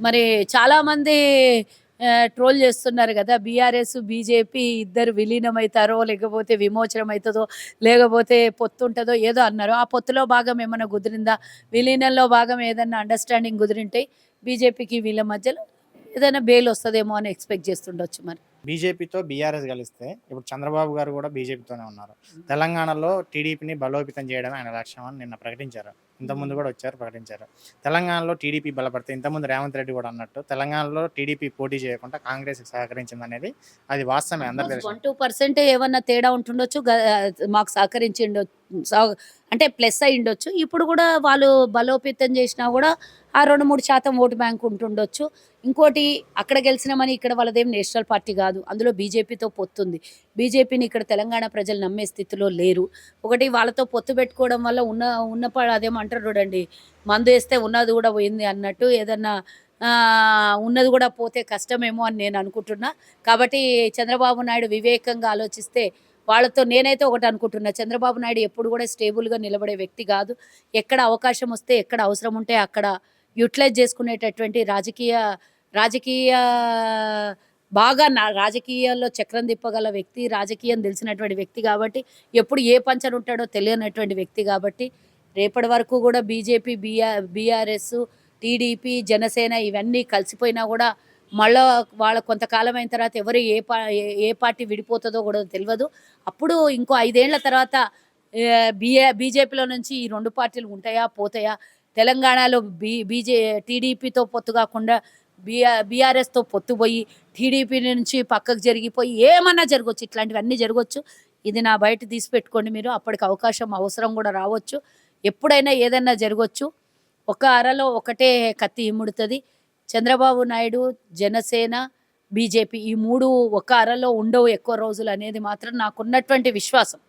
మరి చాలామంది ట్రోల్ చేస్తున్నారు కదా బీఆర్ఎస్ బీజేపీ ఇద్దరు విలీనమవుతారో లేకపోతే విమోచనం అవుతుందో లేకపోతే పొత్తు ఉంటుందో ఏదో అన్నారు ఆ పొత్తులో భాగం ఏమైనా కుదిరిందా? విలీనంలో భాగం ఏదన్నా అండర్స్టాండింగ్ కుదిరింటే బీజేపీకి వీళ్ళ మధ్యలో ఏదైనా బెయిల్ వస్తుందేమో అని ఎక్స్పెక్ట్ చేస్తుండొచ్చు మరి. బీజేపీతో బీఆర్ఎస్ కలిస్తే ఇప్పుడు చంద్రబాబు గారు కూడా బీజేపీతోనే ఉన్నారు. తెలంగాణలో టీడీపీని బలోపేతం చేయడం ఆయన లక్ష్యం అని నిన్న ప్రకటించారు. ఇంతకుముందు కూడా వచ్చారు ప్రకటించారు. తెలంగాణలో టీడీపీ బలపడితే ఇంతకుముందు రేవంత్ రెడ్డి కూడా అన్నట్టు తెలంగాణలో టీడీపీ పోటీ చేయకుండా కాంగ్రెస్ సహకరించింది అనేది అది వాస్తవమే అందరు తెలుసు. వన్ టూ పర్సెంట్ ఏమన్నా తేడా ఉంటుండొచ్చు గ- మాకు సహకరించి అంటే ప్లస్ అయి ఉండొచ్చు ఇప్పుడు కూడా వాళ్ళు బలోపేతం చేసినా కూడా ఆ రెండు మూడు శాతం ఓటు బ్యాంక్ ఉంటుండొచ్చు. ఇంకోటి అక్కడ గెలిచినామని ఇక్కడ వాళ్ళదేం నేషనల్ పార్టీ కాదు. అందులో బీజేపీతో పొత్తుంది. బీజేపీని ఇక్కడ తెలంగాణ ప్రజలు నమ్మే స్థితిలో లేరు. ఒకటి వాళ్ళతో పొత్తు పెట్టుకోవడం వల్ల ఉన్న ఉన్న ప- అదేమంటారు చూడండి మందు వేస్తే ఉన్నది కూడా పోయింది అన్నట్టు ఏదన్నా ఉన్నది కూడా పోతే కష్టమేమో అని నేను అనుకుంటున్నా. కాబట్టి చంద్రబాబు నాయుడు వివేకంగా ఆలోచిస్తే వాళ్ళతో నేనైతే ఒకటి అనుకుంటున్నా చంద్రబాబు నాయుడు ఎప్పుడు కూడా స్టేబుల్గా నిలబడే వ్యక్తి కాదు. ఎక్కడ అవకాశం వస్తే ఎక్కడ అవసరం ఉంటే అక్కడ యూటిలైజ్ చేసుకునేటటువంటి రాజకీయ రాజకీయ బాగా నా రాజకీయాల్లో చక్రం తిప్పగల వ్యక్తి రాజకీయం తెలిసినటువంటి వ్యక్తి కాబట్టి ఎప్పుడు ఏ పంచర్ ఉంటాడో తెలియనటువంటి వ్యక్తి కాబట్టి రేపటి వరకు కూడా BJP BR BRS TDP Janasena ఇవన్నీ కలిసిపోయినా కూడా మళ్ళా వాళ్ళ కొంతకాలం అయిన తర్వాత ఎవరు ఏ పా ఏ- పార్టీ విడిపోతుందో కూడా తెలియదు. అప్పుడు ఇంకో ఐదేళ్ళ తర్వాత బీఏ బీజేపీలో నుంచి ఈ రెండు పార్టీలు ఉంటాయా పోతాయా? తెలంగాణలో బీ బీజే టీడీపీతో పొత్తు కాకుండా బీఆర్ బీఆర్ఎస్తో పొత్తు పోయి టీడీపీ నుంచి పక్కకు జరిగిపోయి ఏమన్నా జరగవచ్చు ఇట్లాంటివన్నీ జరగవచ్చు ఇది నా బయట తీసి పెట్టుకోండి మీరు. అప్పటికి అవకాశం అవసరం కూడా రావచ్చు. ఎప్పుడైనా ఏదైనా జరగవచ్చు ఒక అరలో ఒకటే కత్తి ముడుతుంది చంద్రబాబు నాయుడు జనసేన బీజేపీ ఈ మూడు ఒక అరలో ఉండవు ఎక్కువ రోజులు అనేది మాత్రం నాకున్నటువంటి విశ్వాసం.